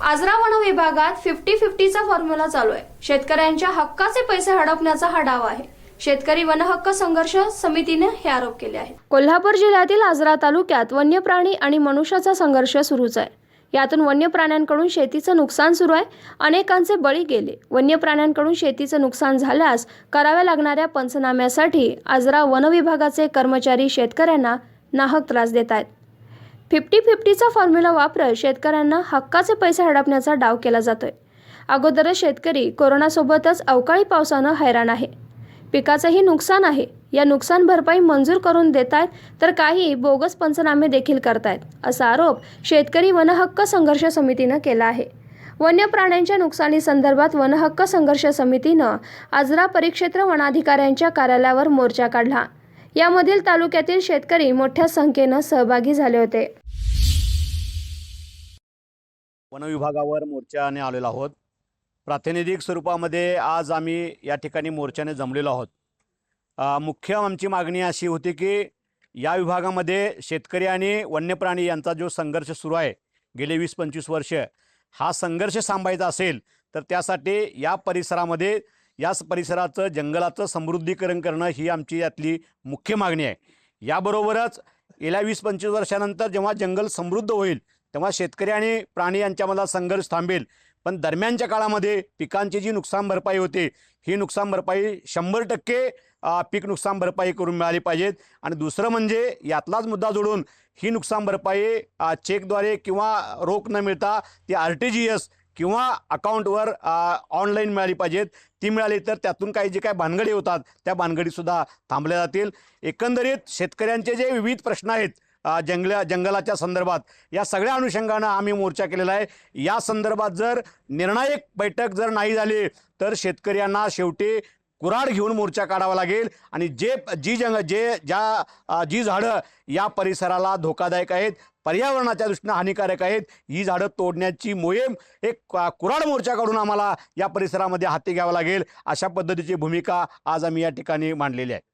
आजरा वन विभागात फिफ्टी फिफ्टीचा फॉर्म्युला चालू आहे. शेतकऱ्यांच्या हक्काचे पैसे हडपण्याचा हा डाव आहे. शेतकरी वनहक्क संघर्ष समितीने हे आरोप केले आहेत. कोल्हापूर जिल्ह्यातील आजरा तालुक्यात वन्य प्राणी आणि मनुष्याचा संघर्ष सुरूच आहे. यातून वन्य प्राण्यांकडून शेतीचं नुकसान सुरू आहे. अनेकांचे बळी गेले. वन्य प्राण्यांकडून शेतीचं नुकसान झाल्यास कराव्या लागणाऱ्या पंचनाम्यासाठी आजरा वन विभागाचे कर्मचारी शेतकऱ्यांना नाहक त्रास देत आहेत. फिफ्टी फिफ्टीचा फॉर्म्युला वापरत शेतकऱ्यांना हक्काचे पैसे हडपण्याचा डाव केला जातोय. अगोदरच शेतकरी कोरोनासोबतच अवकाळी पावसानं हैराण आहे. पिकाचंही नुकसान आहे. या नुकसान भरपाई मंजूर करून देत आहेत तर काही बोगस पंचनामे देखील करतायत असा आरोप शेतकरी वनहक्क संघर्ष समितीनं केला आहे. वन्य प्राण्यांच्या नुकसानीसंदर्भात वनहक्क संघर्ष समितीनं आजरा परिक्षेत्र वनाधिकाऱ्यांच्या कार्यालयावर मोर्चा काढला. यामधील तालुक्यातील शेतकरी मोठ्या संख्येनं सहभागी झाले होते. वनविभागावर मोर्चाने आलेलो आहोत. प्रातिनिधिक स्वरूपामध्ये आज आम्ही या ठिकाणी मोर्चाने जमलेलो आहोत. मुख्य आमची मागणी अशी होती की या विभागामध्ये शेतकरी आणि वन्यप्राणी यांचा जो संघर्ष सुरू आहे गेले वीस पंचवीस वर्ष हा संघर्ष सांभाळायचा असेल तर त्यासाठी या परिसरामध्ये याच परिसराचं जंगलाचं समृद्धीकरण करणं ही आमची यातली मुख्य मागणी आहे. याबरोबरच गेल्या वीस पंचवीस वर्षानंतर जेव्हा जंगल समृद्ध होईल तेव्हा शेतकरी आणि प्राणी यांच्यामधला संघर्ष थांबेल. पण दरम्यानच्या काळामध्ये पिकांची जी नुकसान भरपाई होते ही नुकसान भरपाई शंभर टक्के पीक नुकसान भरपाई करून मिळाली पाहिजेत. आणि दुसरं म्हणजे यातलाच मुद्दा जोडून ही नुकसान भरपाई चेकद्वारे किंवा रोख न मिळता ती आर टी जी एस किंवा अकाउंटवर ऑनलाईन मिळाली पाहिजेत. ती मिळाली तर त्यातून काही जे काही भानगडी होतात त्या भानगडीसुद्धा थांबल्या जातील. एकंदरीत शेतकऱ्यांचे जे विविध प्रश्न आहेत जंगल्या जंगलाच्या संदर्भात. या सगळ्या अनुषंगानं आम्ही मोर्चा केलेला आहे. या संदर्भात जर निर्णायक बैठक जर नाही झाली तर शेतकऱ्यांना शेवटी कुराड घेऊन मोर्चा काढावा लागेल. आणि जे जी जंग जे ज्या जी झाडं या परिसराला धोकादायक आहेत पर्यावरणाच्या दृष्टीनं हानिकारक आहेत ही झाडं तोडण्याची मोहीम एक क- कुराड मोर्चा काढून आम्हाला या परिसरामध्ये हाती घ्यावा लागेल. अशा पद्धतीची भूमिका आज आम्ही या ठिकाणी मांडलेली आहे.